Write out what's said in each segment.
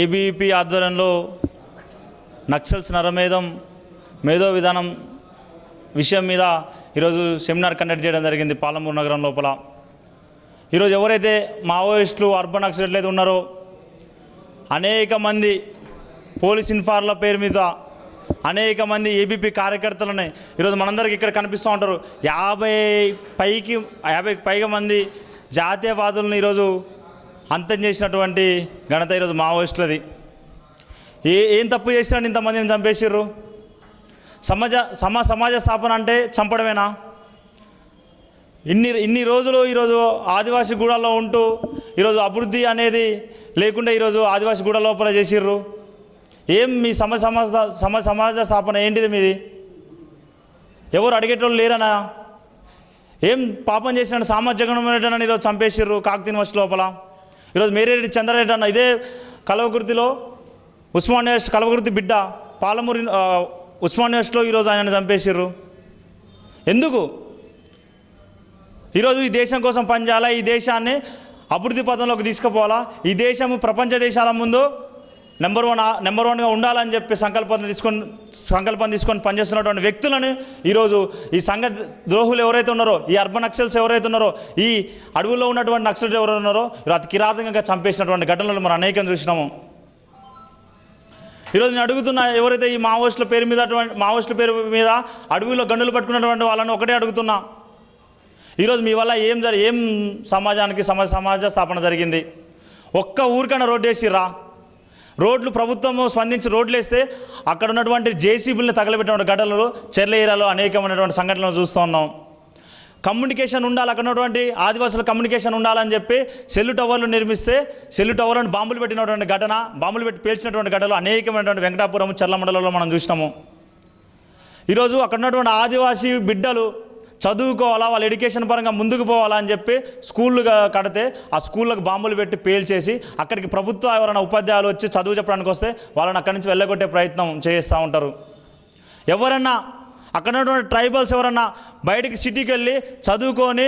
ABP ఆధ్వర్యంలో నక్సల్స్ నరమేధం మేధో విధానం విషయం మీద ఈరోజు సెమినార్ కండక్ట్ చేయడం జరిగింది పాలమూరు నగరం లోపల. ఈరోజు ఎవరైతే మావోయిస్టులు అర్బన్ నక్సలైట్లు ఉన్నారో అనేక మంది పోలీస్ ఇన్ఫార్ల పేరు మీద అనేక మంది ఏబీపీ కార్యకర్తలని ఈరోజు మనందరికి ఇక్కడ కనిపిస్తూ ఉంటారు. యాభై పైకి యాభై పైగా మంది జాతీయవాదులను ఈరోజు అంతం చేసినటువంటి ఘనత ఈరోజు మావోయిస్టులది. ఏ ఏం తప్పు చేసినాడు ఇంతమందిని చంపేసిర్రు? సమాజ సమా సమాజ స్థాపన అంటే చంపడమేనా? ఇన్ని ఇన్ని రోజులు ఈరోజు ఆదివాసీ గూడాల్లో ఉంటూ ఈరోజు అభివృద్ధి అనేది లేకుండా ఈరోజు ఆదివాసీ గూడ లోపల చేసిర్రు. ఏం మీ సమ సమాజ సమ సమాజ స్థాపన ఏంటిది మీది? ఎవరు అడిగేటోళ్ళు లేరనా? ఏం పాపం చేసిన సామాజ ఈరోజు చంపేసిర్రు కాకతీయ వచ్చి లోపల? ఈరోజు మేరేరెడ్డి చంద్రారెడ్డి అన్న ఇదే కలవకుర్తిలో ఉస్మాన్ యూనివర్సిటీ కలవకుర్తి బిడ్డ పాలమూరి ఉస్మాన్ యూనివర్సిటీలో ఈరోజు ఆయన చంపేసిర్రు. ఎందుకు? ఈరోజు ఈ దేశం కోసం పనిచేయాలా? ఈ దేశాన్ని అభివృద్ధి పథంలోకి తీసుకుపోవాలా? ఈ దేశం ప్రపంచ దేశాల ముందు నెంబర్ వన్ నెంబర్ వన్గా ఉండాలని చెప్పి సంకల్పం తీసుకొని సంకల్పం తీసుకొని పనిచేస్తున్నటువంటి వ్యక్తులను ఈరోజు ఈ సంఘ ద్రోహులు ఎవరైతే ఉన్నారో ఈ అర్బన్ నక్సల్స్ ఎవరైతే ఉన్నారో ఈ అడవుల్లో ఉన్నటువంటి నక్సల్స్ ఎవరైతే ఉన్నారో అతి కిరాతకంగా చంపేసినటువంటి ఘటనలు మనం అనేకం చూసినాము. ఈరోజు నేను అడుగుతున్నా ఎవరైతే ఈ మావోయిస్టుల పేరు మీద మావోయిస్టుల పేరు మీద అడవిలో గన్నులు పట్టుకున్నటువంటి వాళ్ళని ఒకటే అడుగుతున్నా. ఈరోజు మీ వల్ల ఏం జరి ఏం సమాజానికి సమాజ సమాజ స్థాపన జరిగింది? ఒక్క ఊరికైనా రోడ్డు వేసిర్రా రోడ్లు ప్రభుత్వం స్పందించి రోడ్లు వేస్తే అక్కడ ఉన్నటువంటి జేసీబీలను తగలబెట్టిన ఘటనలు చెర్ల ఏరియాలో అనేకమైనటువంటి సంఘటనలు చూస్తూ ఉన్నాం. కమ్యూనికేషన్ ఉండాలి అక్కడ ఉన్నటువంటి ఆదివాసుల కమ్యూనికేషన్ ఉండాలని చెప్పి సెల్లు టవర్లు నిర్మిస్తే సెల్లు టవర్లను బాంబులు పెట్టినటువంటి ఘటన బాంబులు పెట్టి పేల్చినటువంటి ఘటనలు అనేకమైనటువంటి వెంకటాపురం చర్ల మండలంలో మనం చూసినాము. ఈరోజు అక్కడ ఉన్నటువంటి ఆదివాసీ బిడ్డలు చదువుకోవాలా వాళ్ళ ఎడ్యుకేషన్ పరంగా ముందుకు పోవాలా అని చెప్పి స్కూళ్ళు కడితే ఆ స్కూళ్ళకు బాంబులు పెట్టి పేల్చేసి అక్కడికి ప్రభుత్వ ఎవరైనా ఉపాధ్యాయులు వచ్చి చదువు చెప్పడానికి వస్తే వాళ్ళని అక్కడి నుంచి వెళ్ళగొట్టే ప్రయత్నం చేస్తూ ఉంటారు. ఎవరన్నా అక్కడ ఉన్నటువంటి ట్రైబల్స్ ఎవరన్నా బయటికి సిటీకి వెళ్ళి చదువుకొని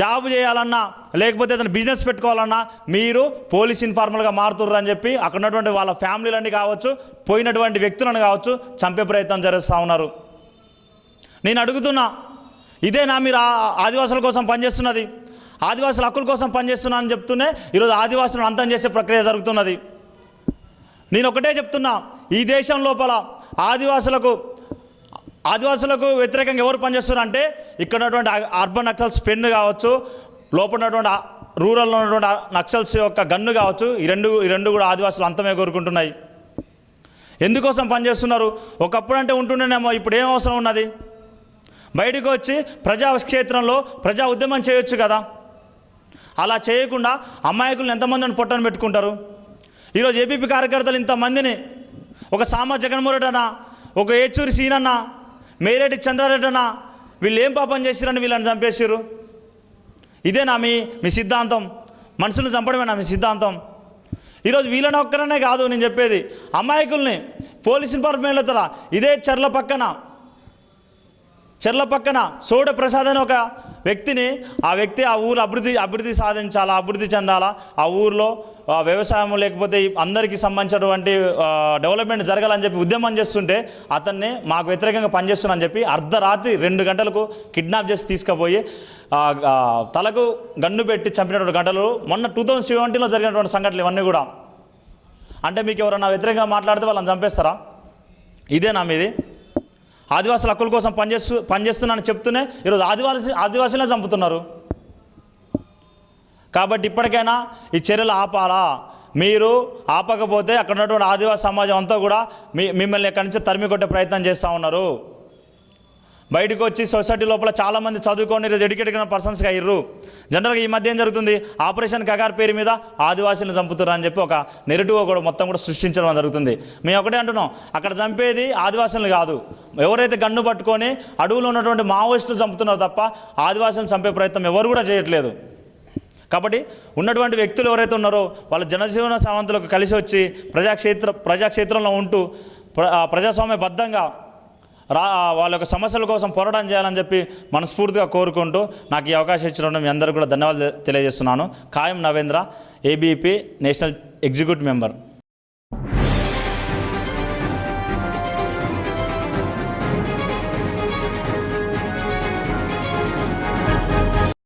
జాబ్ చేయాలన్నా లేకపోతే ఏదైనా బిజినెస్ పెట్టుకోవాలన్నా మీరు పోలీస్ ఇన్ఫార్మల్గా మారుతుర్రు అని చెప్పి అక్కడ ఉన్నటువంటి వాళ్ళ ఫ్యామిలీలన్నీ కావచ్చు పోయినటువంటి వ్యక్తులను కావచ్చు చంపే ప్రయత్నం జరుస్తూ ఉన్నారు. నేను అడుగుతున్నా ఇదే నా మీరు ఆదివాసుల కోసం పనిచేస్తున్నది? ఆదివాసుల హక్కుల కోసం పనిచేస్తున్నా అని చెప్తూనే ఈరోజు ఆదివాసులను అంతం చేసే ప్రక్రియ జరుగుతున్నది. నేను ఒకటే చెప్తున్నా ఈ దేశం లోపల ఆదివాసులకు ఆదివాసులకు వ్యతిరేకంగా ఎవరు పనిచేస్తున్నారంటే ఇక్కడ ఉన్నటువంటి అర్బన్ నక్సల్స్ పెన్ను కావచ్చు లోపల ఉన్నటువంటి రూరల్లో ఉన్నటువంటి నక్సల్స్ యొక్క గన్ను కావచ్చు ఈ రెండు ఈ రెండు కూడా ఆదివాసులు అంతమే కోరుకుంటున్నాయి. ఎందుకోసం పనిచేస్తున్నారు? ఒకప్పుడు అంటే ఉంటుండేనేమో ఇప్పుడు ఏం అవసరం ఉన్నది? బయటకు వచ్చి ప్రజా క్షేత్రంలో ప్రజా ఉద్యమం చేయొచ్చు కదా. అలా చేయకుండా అమాయకులను ఎంతమందిని పొట్టను పెట్టుకుంటారు? ఈరోజు ఏపీపీ కార్యకర్తలు ఇంతమందిని ఒక సామ జగన్మోహన్ అన్న ఒక ఏచూరి సీనన్న మేరెడ్డి చంద్రారెడ్డి అన్న వీళ్ళు ఏం పాపం చేసిరని వీళ్ళని చంపేసిర్రు? ఇదేనా మీ మీ సిద్ధాంతం. మనుషులను చంపడమేనా మీ సిద్ధాంతం. ఈరోజు వీళ్ళని ఒక్కరనే కాదు నేను చెప్పేది. అమాయకుల్ని పోలీస్ డిపార్ట్మెంట్ల ఇదే చర్ల పక్కన చెర్ల పక్కన సోడ ప్రసాద్ అనే ఒక వ్యక్తిని ఆ వ్యక్తి ఆ ఊరు అభివృద్ధి అభివృద్ధి సాధించాలా అభివృద్ధి చెందాలా? ఆ ఊర్లో వ్యవసాయం లేకపోతే అందరికీ సంబంధించినటువంటి డెవలప్మెంట్ జరగాలని చెప్పి ఉద్యమం చేస్తుంటే అతన్ని మాకు వ్యతిరేకంగా పనిచేస్తున్నా అని చెప్పి అర్ధరాత్రి రెండు గంటలకు కిడ్నాప్ చేసి తీసుకుపోయి తలకు గన్ను పెట్టి చంపినటువంటి గంటలు మొన్న టూ థౌజండ్ సెవెంటీన్లో జరిగినటువంటి సంఘటనలు ఇవన్నీ కూడా. అంటే మీకు ఎవరన్నా వ్యతిరేకంగా మాట్లాడితే వాళ్ళని చంపేస్తారా? ఇదేనా మీది? ఆదివాసుల హక్కుల కోసం పనిచేస్తూ పనిచేస్తున్నానని చెప్తూనే ఈరోజు ఆదివాసి ఆదివాసులే చంపుతున్నారు. కాబట్టి ఇప్పటికైనా ఈ చర్యలు ఆపాలా? మీరు ఆపకపోతే అక్కడ ఉన్నటువంటి ఆదివాసీ సమాజం అంతా కూడా మీ మిమ్మల్ని ఎక్కడి నుంచి తరిమి కొట్టే ప్రయత్నం చేస్తూ ఉన్నారు. బయటకు వచ్చి సొసైటీ లోపల చాలామంది చదువుకొని ఈరోజు ఎడ్యుకేటెడ్ పర్సన్స్గా అయ్యారు జనరల్గా ఈ మధ్య ఏం జరుగుతుంది? ఆపరేషన్ కగార్ పేరు మీద ఆదివాసీలను చంపుతున్నారు అని చెప్పి ఒక నెరటివ్ కూడా మొత్తం కూడా సృష్టించడం జరుగుతుంది. మేము ఒకటే అంటున్నాం అక్కడ చంపేది ఆదివాసులను కాదు. ఎవరైతే గన్ను పట్టుకొని అడవులు ఉన్నటువంటి మావోయిస్టులు చంపుతున్నారు తప్ప ఆదివాసులను చంపే ప్రయత్నం ఎవరు కూడా చేయట్లేదు. కాబట్టి ఉన్నటువంటి వ్యక్తులు ఎవరైతే ఉన్నారో వాళ్ళ జనజీవన సామంతులకు కలిసి వచ్చి ప్రజాక్షేత్ర ప్రజాక్షేత్రంలో ఉంటూ ప్ర ఆ ప్రజాస్వామ్యబద్ధంగా రా వాళ్ళ యొక్క సమస్యల కోసం పోరాటం చేయాలని చెప్పి మనస్ఫూర్తిగా కోరుకుంటూ నాకు ఈ అవకాశం ఇచ్చినప్పుడు మీ అందరికీ కూడా ధన్యవాదాలు తెలియజేస్తున్నాను. ఖాయం Navendra ABP national executive member